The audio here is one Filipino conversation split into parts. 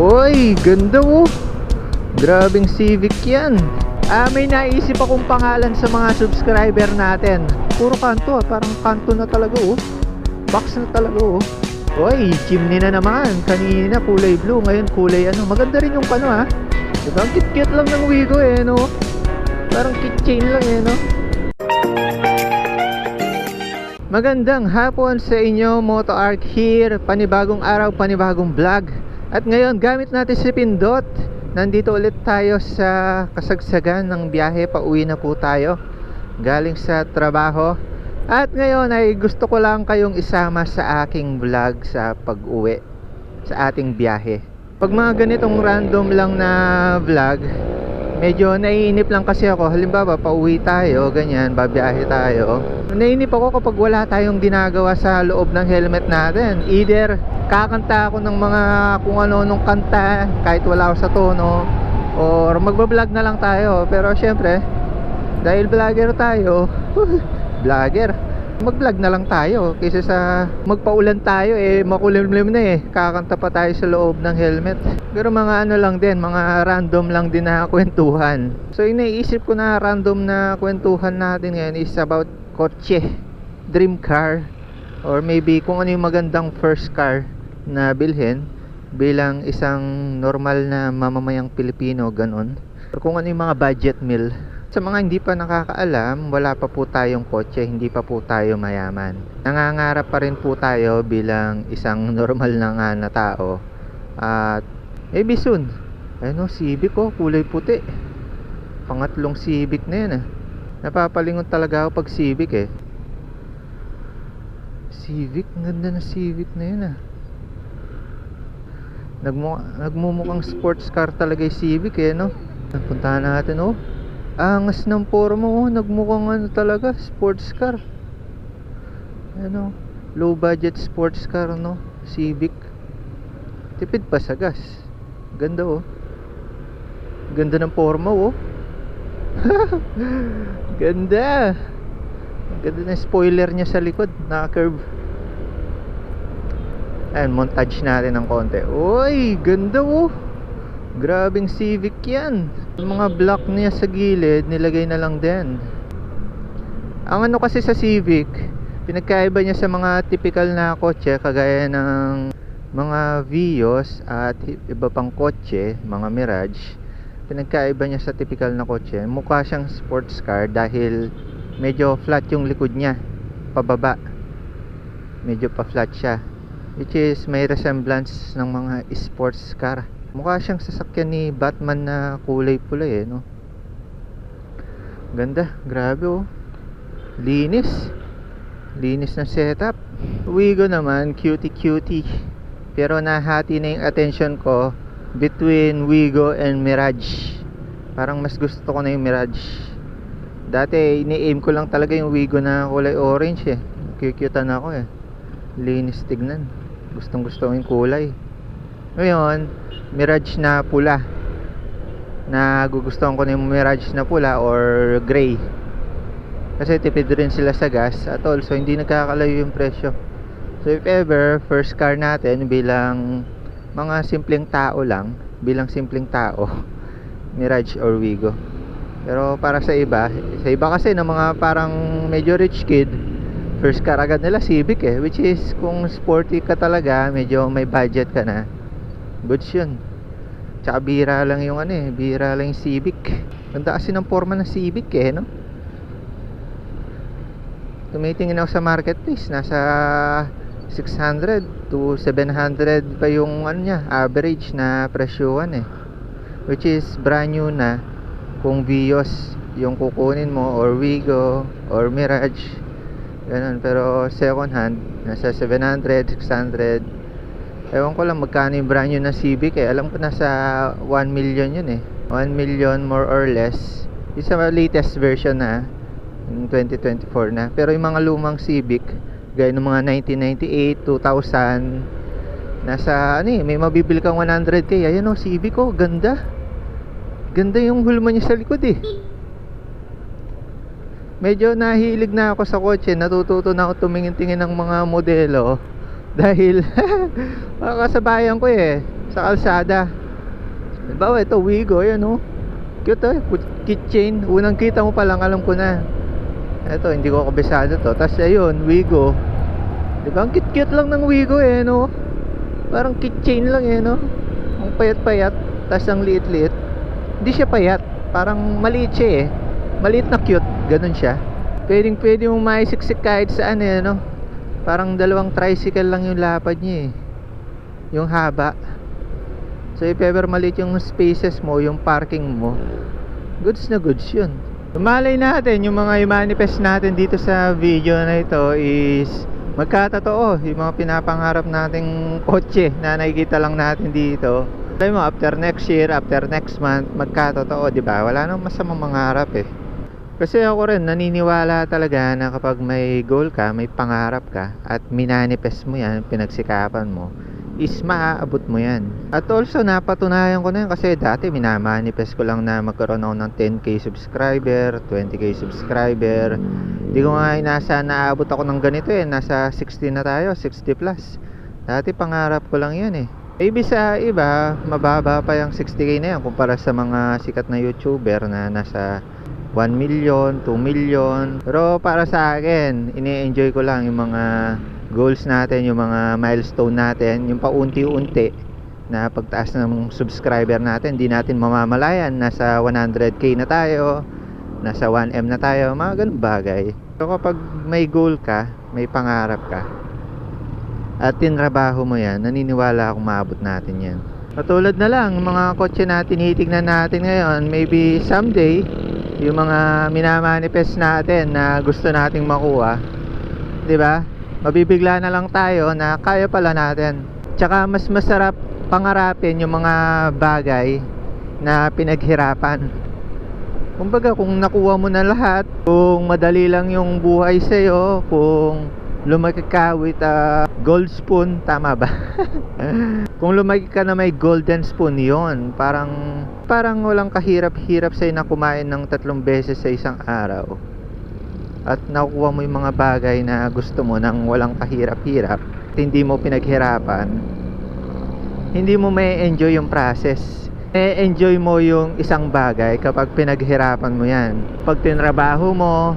Uy, ganda oh. Grabing Civic yan. Ah, may naisip akong pangalan sa mga subscriber natin. Puro kanto ah, parang kanto na talaga oh. Box na talaga oh. Uy, chimney na naman. Kanina kulay blue, ngayon kulay ano. Maganda rin yung pano ha. Diba? Ang cute-cute lang ng Wigo eh, no? Parang keychain lang eh, no? Magandang hapon sa inyo, Moto Art here. Panibagong araw, panibagong vlog. At ngayon, gamit natin si Pindot. Nandito ulit tayo sa kasagsagan ng biyahe. Pauwi na po tayo. Galing sa trabaho. At ngayon ay gusto ko lang kayong isama sa aking vlog sa pag-uwi. Sa ating biyahe. Pag mga ganitong random lang na vlog, medyo naiinip lang kasi ako. Halimbawa, pauwi tayo, ganyan, babiyahe tayo. Naiinip ako kapag wala tayong ginagawa sa loob ng helmet natin. Either kakanta ako ng mga kung ano nung kanta kahit wala ako sa tono or magbablog na lang tayo. Pero syempre, dahil vlogger tayo, vlogger, mag-vlog na lang tayo kaysa sa magpaulan tayo eh makulimlim na eh. Kakanta pa tayo sa loob ng helmet. Pero mga ano lang din mga random lang din na kwentuhan. So yung naiisip ko na random na kwentuhan natin ngayon is about kotse dream car or maybe kung ano yung magandang first car na bilhin bilang isang normal na mamamayang Pilipino ganon. Or kung ano yung mga budget meal sa mga hindi pa nakakaalam, wala pa po tayong kotse, hindi pa po tayo mayaman. Nangangarap pa rin po tayo bilang isang normal na nga na tao. At maybe soon, ayun o, Civic ko, kulay puti. Pangatlong Civic na yan ah. Napapalingon talaga ako pag Civic eh. Civic, ganda na Civic na yun ah. Nagmu nagmumukhang sports car talaga yung Civic eh no. Puntahan natin oh. Angas ng forma oh, nagmukhang ano talaga, sports car. Ano, low budget sports car no, Civic. Tipid pa sa gas. Ganda oh. Ganda ng forma oh. Ganda. Ganda ng spoiler niya sa likod, naka-curve. Ayan, montage natin ng konti. Uy, ganda oh. Grabing Civic yan. Yung mga block niya sa gilid, nilagay na lang din. Ang ano kasi sa Civic, pinagkaiba niya sa mga typical na kotse, kagaya ng mga Vios at iba pang kotse, mga Mirage. Pinagkaiba niya sa typical na kotse. Mukha siyang sports car dahil medyo flat yung likod niya. Pababa. Medyo pa flat siya. Which is may resemblance ng mga sports car. Mukha siyang sasakyan ni Batman na kulay pula eh, no? Ganda, grabe oh. Linis. Linis na setup. Wigo naman, cutie cutie. Pero nahati na yung attention ko between Wigo and Mirage. Parang mas gusto ko na yung Mirage. Dati, ini-aim ko lang talaga yung Wigo na kulay orange eh. Kikiutan ako eh. Linis tignan. Gustong gusto ko yung kulay. Ngayon, Mirage na pula. Na gugustuhan ko na yung Mirage na pula or gray. Kasi tipid rin sila sa gas at also hindi nagkakalayo yung presyo. So if ever, first car natin bilang mga simpleng tao lang, bilang simpleng tao, Mirage or Wigo. Pero para sa iba, sa iba kasi ng mga parang medyo rich kid, first car agad nila Civic eh, which is kung sporty ka talaga, medyo may budget ka na goods yun. Tsaka bira lang yung ano eh bira lang yung Civic. Ganda kasi ng forma ng Civic eh no? Tumitingin ako sa marketplace nasa 600 to 700 pa yung ano niya average na presyuhan eh. Which is brand new na kung Vios yung kukunin mo or Wigo or Mirage ganun. Pero second hand nasa 700 600 Ewan ko lang magkano yung brand new na Civic eh. Alam ko nasa 1 million yun eh. 1 million more or less. Yung sa latest version na, yung 2024 na. Pero yung mga lumang Civic, gaya ng mga 1998, 2000, nasa ano eh, may mabibili kang 100k. Ayan o, Civic oh, ganda. Ganda yung hulma niya sa likod eh. Medyo nahilig na ako sa kotse. Natututo na ako tumingin-tingin ng mga modelo dahil mga kasabayan ko eh sa kalsada. Halimbawa, ito, Wigo, ayan oh. Cute oh, keychain. Unang kita mo pa lang, alam ko na. Ito, hindi ko kabisado to. Tapos ayun, Wigo. Di ba? Ang cute-cute lang ng Wigo eh, no? Parang keychain lang eh, no? Ang payat-payat. Tapos ang liit-liit. Hindi siya payat. Parang maliit siya eh. Maliit na cute. Ganun siya. Pwedeng pwede mong maisiksik kahit saan eh, no? Parang dalawang tricycle lang yung lapad niya eh. Yung haba. So if ever maliit yung spaces mo, yung parking mo, goods na goods yun. Malay natin, yung mga i-manifest natin dito sa video na ito is magkatotoo. Yung mga pinapangarap nating kotse na nakikita lang natin dito. Alam mo, after next year, after next month, magkatotoo, di ba? Wala nang masamang mangarap eh. Kasi ako rin, naniniwala talaga na kapag may goal ka, may pangarap ka, at minanifest mo yan, pinagsikapan mo, is maaabot mo yan. At also, napatunayan ko na yan kasi dati minamanifest ko lang na magkaroon ako ng 10k subscriber, 20k subscriber. Hindi ko nga inasa na aabot ako ng ganito eh. Nasa 60 na tayo, 60 plus. Dati pangarap ko lang yan eh. Maybe sa iba, mababa pa yung 60k na yan kumpara sa mga sikat na YouTuber na nasa 1 million, 2 million. Pero para sa akin, ini-enjoy ko lang yung mga goals natin, yung mga milestone natin, yung paunti-unti na pagtaas ng subscriber natin, di natin mamamalayan, nasa 100k na tayo, nasa 1M na tayo, mga ganun bagay. So kapag may goal ka, may pangarap ka, at tinrabaho mo yan, naniniwala akong maabot natin yan. Katulad na lang, mga kotse na tinitignan natin ngayon, maybe someday, yung mga minamanifest natin na gusto nating makuha, 'di ba? Mabibigla na lang tayo na kaya pala natin. Tsaka mas masarap pangarapin yung mga bagay na pinaghirapan. Kumbaga kung nakuha mo na lahat, kung madali lang yung buhay sa'yo, kung lumaki ka with a gold spoon, tama ba? kung lumaki ka na may golden spoon yon parang parang walang kahirap-hirap sa'yo na kumain ng tatlong beses sa isang araw. At nakukuha mo yung mga bagay na gusto mo nang walang kahirap-hirap hindi mo pinaghirapan. Hindi mo may enjoy yung process. May enjoy mo yung isang bagay kapag pinaghirapan mo yan. Pag tinrabaho mo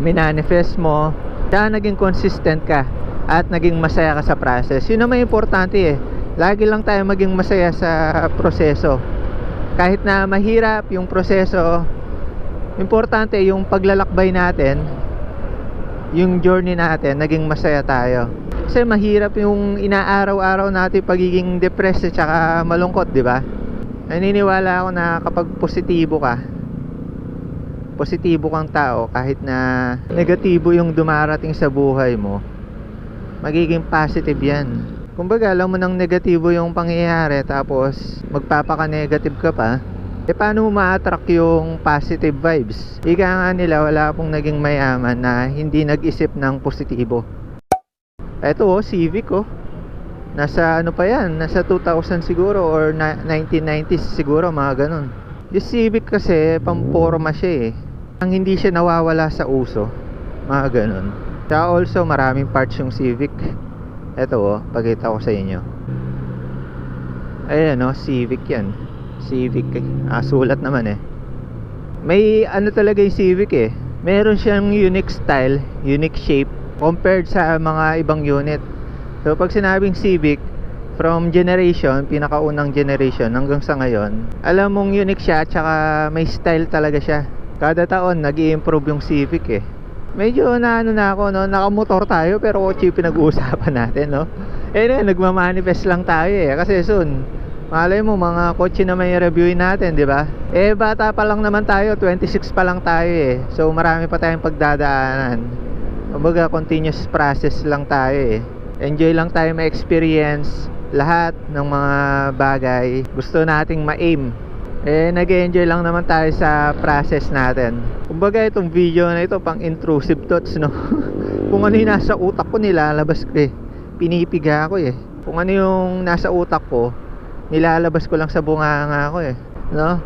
minanifest mo kaya naging consistent ka at naging masaya ka sa process. Yun ang may importante eh. Lagi lang tayo maging masaya sa proseso. Kahit na mahirap yung proseso importante yung paglalakbay natin yung journey natin naging masaya tayo. Kasi mahirap yung inaaraw-araw natin pagiging depressed at malungkot di ba? Naniniwala ako na kapag positibo ka positibo kang tao kahit na negatibo yung dumarating sa buhay mo magiging positive yan. Kumbaga alam mo nang negatibo yung pangyayari tapos magpapaka-negative ka pa eh paano mo ma-attract yung positive vibes? Ika nga nila wala pong naging mayaman na hindi nag-isip ng positibo. Eto oh Civic oh. Nasa ano pa yan? Nasa 2000 siguro or na, 1990s siguro mga ganun. Yung Civic kasi pamporma siya eh ang hindi siya nawawala sa uso mga ganun. Tsaka also maraming parts yung Civic. Ito oh, pakita ko sa inyo. Ayan oh, Civic yan. Civic eh. ah, sulat naman eh. May ano talaga yung Civic eh. Meron siyang unique style, unique shape Compared sa mga ibang unit. So pag sinabing Civic From generation, pinakaunang generation hanggang sa ngayon Alam mong unique siya Tsaka may style talaga siya Kada taon nag improve yung Civic eh. Medyo na ano na ako no nakamotor tayo pero kotse pinag-uusapan natin no. Eh na, nagmamanifest lang tayo eh. Kasi soon malay mo mga kotse na may reviewin natin di ba? Eh bata pa lang naman tayo 26 pa lang tayo eh. So marami pa tayong pagdadaanan. Kumbaga continuous process lang tayo eh. Enjoy lang tayo ma-experience lahat ng mga bagay. Gusto nating ma-aim eh nag-enjoy lang naman tayo sa process natin. Kumbaga itong video na ito pang intrusive thoughts no? Kung ano yung nasa utak ko nilalabas ko eh. Pinipiga ko eh. Kung ano yung nasa utak ko nilalabas ko lang sa bunganga ko eh. No?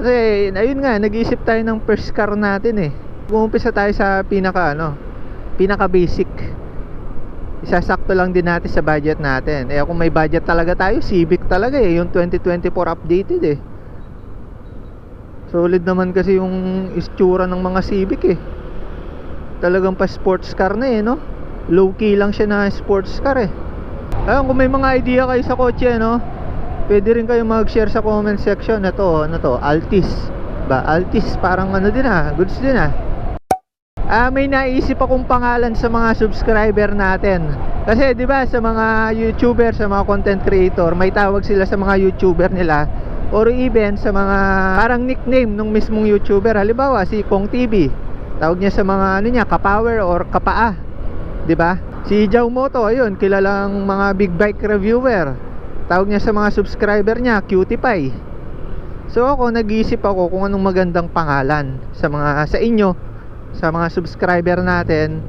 Kasi ayun nga nag-iisip tayo ng first car natin eh. Umumpisa tayo sa pinaka ano pinaka basic. Isasakto lang din natin sa budget natin. Eh kung may budget talaga tayo, Civic talaga eh, yung 2024 updated eh. Solid naman kasi yung istura ng mga Civic eh. Talagang pa sports car na eh, no? Low key lang siya na sports car eh. Ayun, kung may mga idea kayo sa kotse, no? Pwede rin kayo mag-share sa comment section. Ito, ano to? Altis. Ba, Altis parang ano din ah. Goods din ah. Ah, may naisip akong pangalan sa mga subscriber natin. Kasi 'di ba sa mga YouTuber, sa mga content creator, may tawag sila sa mga YouTuber nila or even sa mga parang nickname ng mismong YouTuber. Halimbawa, si Kong TV. Tawag niya sa mga ano niya, kapower or kapaa. 'Di ba? Si Jao Moto, ayun, kilalang mga big bike reviewer. Tawag niya sa mga subscriber niya, Cutie Pie. So ako nag-iisip ako kung anong magandang pangalan sa mga sa inyo, sa mga subscriber natin,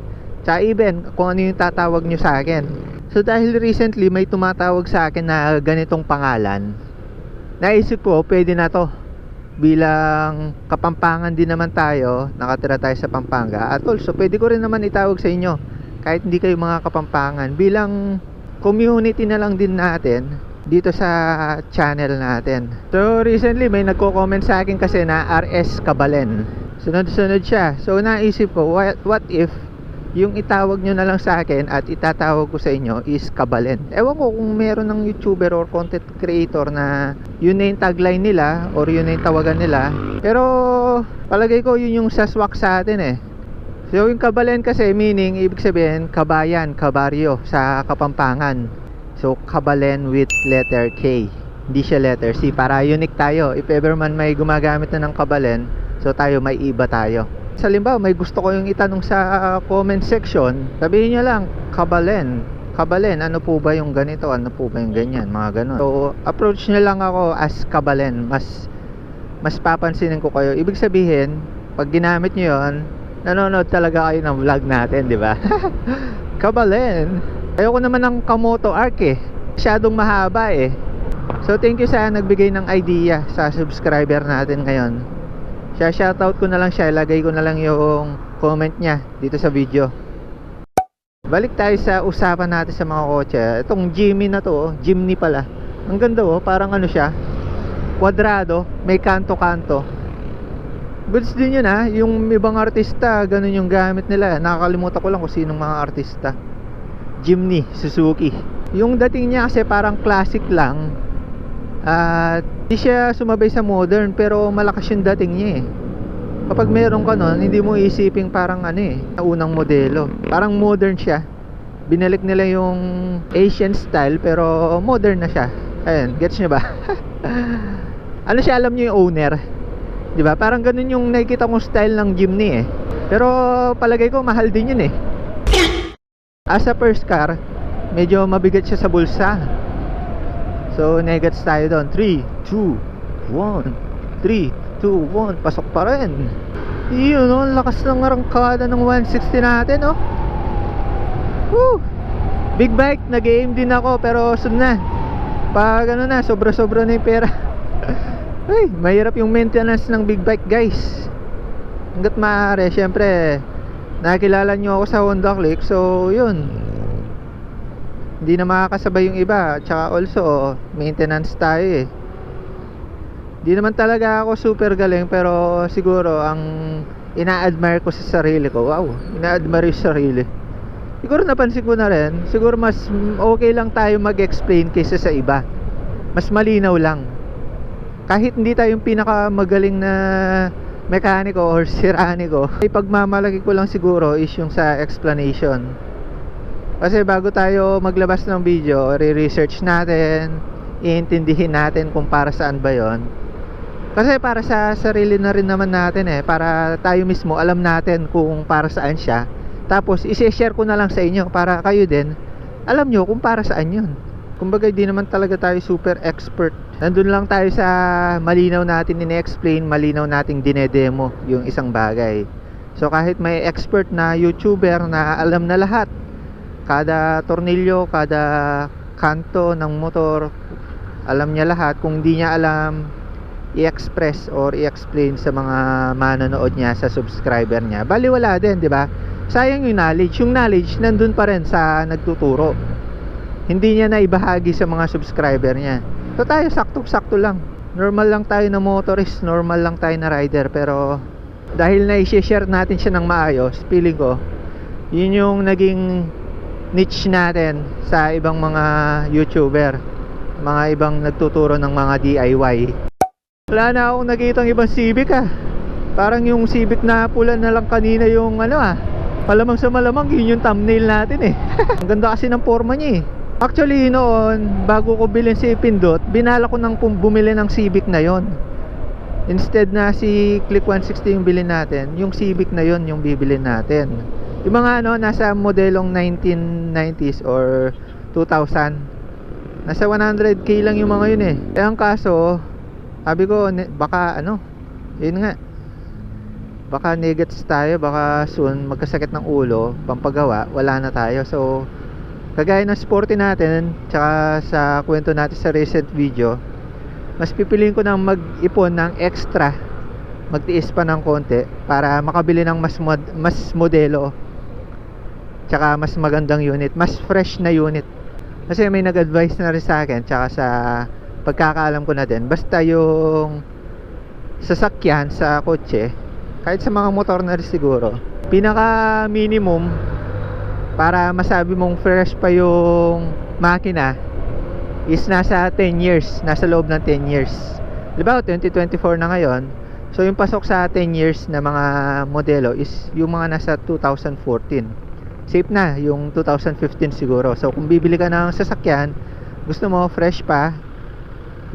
sa even kung ano yung tatawag nyo sa akin. So dahil recently may tumatawag sa akin na ganitong pangalan, naisip ko pwede na to bilang kapampangan din naman tayo, nakatira tayo sa Pampanga at also pwede ko rin naman itawag sa inyo kahit hindi kayo mga kapampangan bilang community na lang din natin dito sa channel natin. So recently may nagko-comment sa akin kasi na RS Kabalen. Sunod-sunod siya. So naisip ko what, what if yung itawag nyo na lang sa akin at itatawag ko sa inyo is Kabalen. Ewan ko kung meron ng YouTuber or content creator na yun na yung tagline nila or yun na yung tawagan nila. Pero palagay ko yun yung saswak sa atin eh. So yung Kabalen kasi meaning ibig sabihin kabayan, kabaryo sa Kapampangan. So Kabalen with letter K. Hindi siya letter C para unique tayo. If ever man may gumagamit na ng Kabalen, so tayo may iba tayo. Sa limbawa, may gusto ko yung itanong sa uh, comment section, sabihin nyo lang, Kabalen. Kabalen, ano po ba yung ganito? Ano po ba yung ganyan? Mga ganun. So, approach nyo lang ako as Kabalen. Mas, mas papansinin ko kayo. Ibig sabihin, pag ginamit nyo yon nanonood talaga kayo ng vlog natin, di ba? Kabalen. Ayoko naman ng Kamoto Arc eh. Masyadong mahaba eh. So, thank you sa nagbigay ng idea sa subscriber natin ngayon. Siya shoutout ko na lang siya, ilagay ko na lang yung comment niya dito sa video. Balik tayo sa usapan natin sa mga kotse. Itong Jimmy na to, oh, Jimny pala. Ang ganda oh, parang ano siya, kwadrado, may kanto-kanto. Goods din yun ha, yung ibang artista, ganun yung gamit nila. Nakakalimutan ko lang kung sinong mga artista. Jimny, Suzuki. Yung dating niya kasi parang classic lang, at hindi siya sumabay sa modern pero malakas yung dating niya eh. Kapag meron ka nun, hindi mo isiping parang ano eh, unang modelo. Parang modern siya. Binalik nila yung Asian style pero modern na siya. Ayun, gets nyo ba? ano siya, alam nyo yung owner? 'Di ba? Parang ganun yung nakikita kong style ng Jimny eh. Pero palagay ko mahal din yun eh. As a first car, medyo mabigat siya sa bulsa. So, negats tayo doon. 3, 2, 1. 3, 2, 1. Pasok pa rin. Yun, oh, lakas ng arangkada ng 160 natin, oh. Woo! Big bike, nag-aim din ako, pero sunod na. Pag ano na, sobra-sobra na yung pera. Ay, mahirap yung maintenance ng big bike, guys. Hanggat maaari, syempre, nakilala nyo ako sa Honda Click, so yun, hindi na makakasabay yung iba tsaka also maintenance tayo eh. Hindi naman talaga ako super galing pero siguro ang ina-admire ko sa sarili ko wow ina-admire yung sarili. Siguro napansin ko na rin siguro mas okay lang tayo mag-explain kaysa sa iba. Mas malinaw lang. Kahit hindi tayo yung pinakamagaling na mekaniko or siraniko ay pagmamalaki ko lang siguro is yung sa explanation kasi bago tayo maglabas ng video, re-research natin, iintindihin natin kung para saan ba yon. Kasi para sa sarili na rin naman natin eh, para tayo mismo alam natin kung para saan siya. Tapos i-share ko na lang sa inyo para kayo din alam nyo kung para saan yun. Kumbaga di naman talaga tayo super expert. Nandun lang tayo sa malinaw natin in-explain, malinaw nating dinedemo yung isang bagay. So kahit may expert na YouTuber na alam na lahat kada tornilyo, kada kanto ng motor alam niya lahat kung di niya alam i-express or i-explain sa mga manonood niya sa subscriber niya baliwala din di ba sayang yung knowledge. Yung knowledge nandun pa rin sa nagtuturo. Hindi niya na ibahagi sa mga subscriber niya. So tayo sakto-sakto lang. Normal lang tayo na motorist, normal lang tayo na rider pero dahil na i-share natin siya ng maayos, feeling ko yun yung naging niche natin sa ibang mga YouTuber, mga ibang nagtuturo ng mga DIY. Wala na akong nakitang ibang Civic ah. Parang yung Civic na pula na lang kanina yung ano ah. Malamang sa malamang yun yung thumbnail natin eh. Ang ganda kasi ng forma niya eh. Actually noon, bago ko bilhin si Pindot, binala ko nang bumili ng Civic na yon. Instead na si Click 160 yung bilhin natin, yung Civic na yon yung bibilin natin. Yung mga ano, nasa modelong 1990s or 2000. Nasa 100k lang yung mga yun eh. Eh ang kaso, sabi ko, baka ano, yun nga, baka negats tayo, baka soon magkasakit ng ulo, pampagawa, wala na tayo. So, kagaya ng sporty natin, tsaka sa kwento natin sa recent video, mas pipiliin ko nang mag-ipon ng extra, magtiis pa ng konti para makabili ng mas mod- mas modelo tsaka mas magandang unit, mas fresh na unit. Kasi may nag-advise na rin sa akin tsaka sa pagkakaalam ko na din, basta yung sasakyan sa kotse, kahit sa mga motor na rin siguro, pinaka minimum para masabi mong fresh pa yung makina is nasa 10 years, nasa loob ng 10 years. Di ba, 2024 na ngayon. So yung pasok sa 10 years na mga modelo is yung mga nasa 2014. Safe na, yung 2015 siguro. So kung bibili ka ng sasakyan, gusto mo fresh pa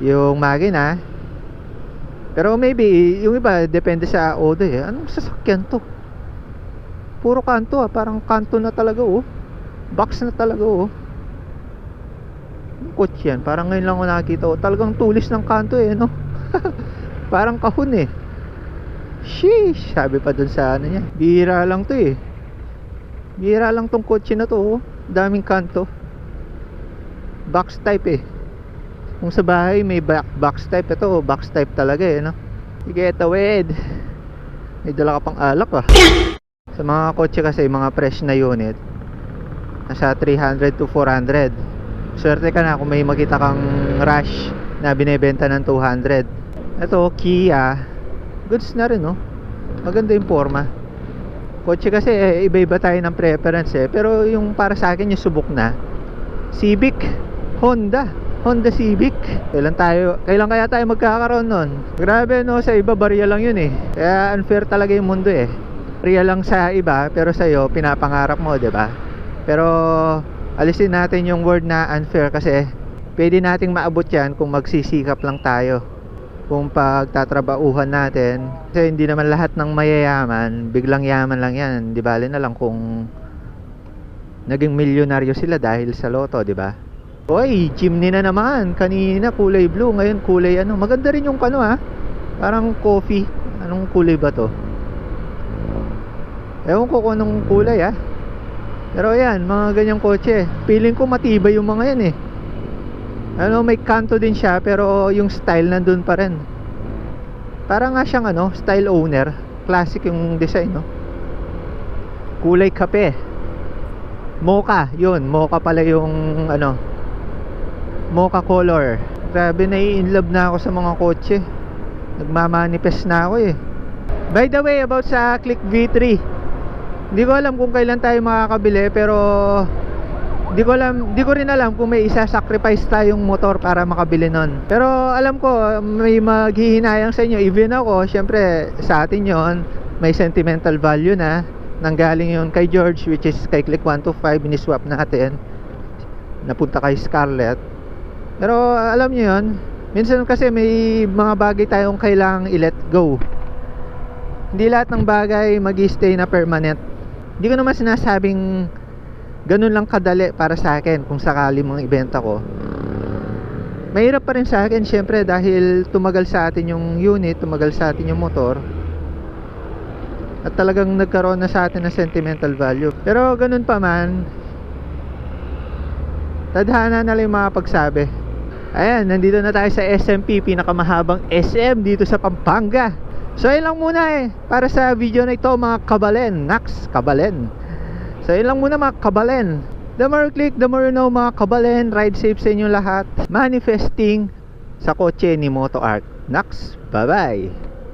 yung makina. Pero maybe yung iba depende sa odo eh. Anong sasakyan to? Puro kanto ah, parang kanto na talaga oh. Box na talaga oh. Anong kotse yan? Parang ngayon lang ako nakakita oh. Talagang tulis ng kanto eh, no? parang kahon eh. Sheesh! Sabi pa dun sa ano niya. Bihira lang to eh. Bihira lang tong kotse na to oh. Daming kanto. Box type eh. Kung sa bahay may box type, ito oh, box type talaga eh, no? Sige, tawid. May dala ka pang alak ah. Sa mga kotse kasi, mga fresh na unit, nasa 300 to 400. Swerte ka na kung may makita kang rush na binebenta ng 200. Ito, Kia. Goods na rin, no? Maganda yung forma. Kotse kasi, eh, iba-iba tayo ng preference eh. Pero yung para sa akin, yung subok na. Civic, Honda. Honda Civic. Kailan tayo, kailan kaya tayo magkakaroon nun? Grabe no, sa iba barya lang yun eh. Kaya unfair talaga yung mundo eh. Real lang sa iba, pero sa iyo pinapangarap mo, 'di ba? Pero alisin natin yung word na unfair kasi pwede nating maabot 'yan kung magsisikap lang tayo. Kung pagtatrabauhan natin, kasi hindi naman lahat ng mayayaman, biglang yaman lang 'yan. Di bale na lang kung naging milyonaryo sila dahil sa loto, di ba? Oy, chimney na naman. Kanina kulay blue, ngayon kulay ano. Maganda rin yung ano ha. Parang coffee. Anong kulay ba to? Ewan ko kung anong kulay ha. Pero ayan, mga ganyang kotse. Feeling ko matibay yung mga yan eh. Ano, may kanto din siya pero yung style nandun pa rin. Para nga siyang ano, style owner. Classic yung design, no? Kulay kape. Mocha, yun. Mocha pala yung ano, mocha color grabe na in love na ako sa mga kotse nagmamanifest na ako eh by the way about sa Click V3 hindi ko alam kung kailan tayo makakabili pero di ko alam di ko rin alam kung may isa sacrifice tayong motor para makabili nun. Pero alam ko may maghihinayang sa inyo. Even ako syempre sa atin yon may sentimental value na. Nanggaling yon kay George which is kay Click 125 ni-swap natin. Napunta kay Scarlett. Pero alam niyo yon minsan kasi may mga bagay tayong kailangang i-let go. Hindi lahat ng bagay mag stay na permanent. Hindi ko naman sinasabing ganun lang kadali para sa akin kung sakali mga ibenta ko. Mahirap pa rin sa akin syempre dahil tumagal sa atin yung unit, tumagal sa atin yung motor. At talagang nagkaroon na sa atin ng sentimental value. Pero ganun pa man, tadhana na lang yung mga pagsabi. Ayan, nandito na tayo sa SMP, pinakamahabang SM dito sa Pampanga. So ayun lang muna eh, para sa video na ito mga kabalen, Nax, kabalen. So yun lang muna mga kabalen. The more click, the more you know mga kabalen. Ride safe sa inyo lahat. Manifesting sa kotse ni Moto Art. Nax, bye-bye!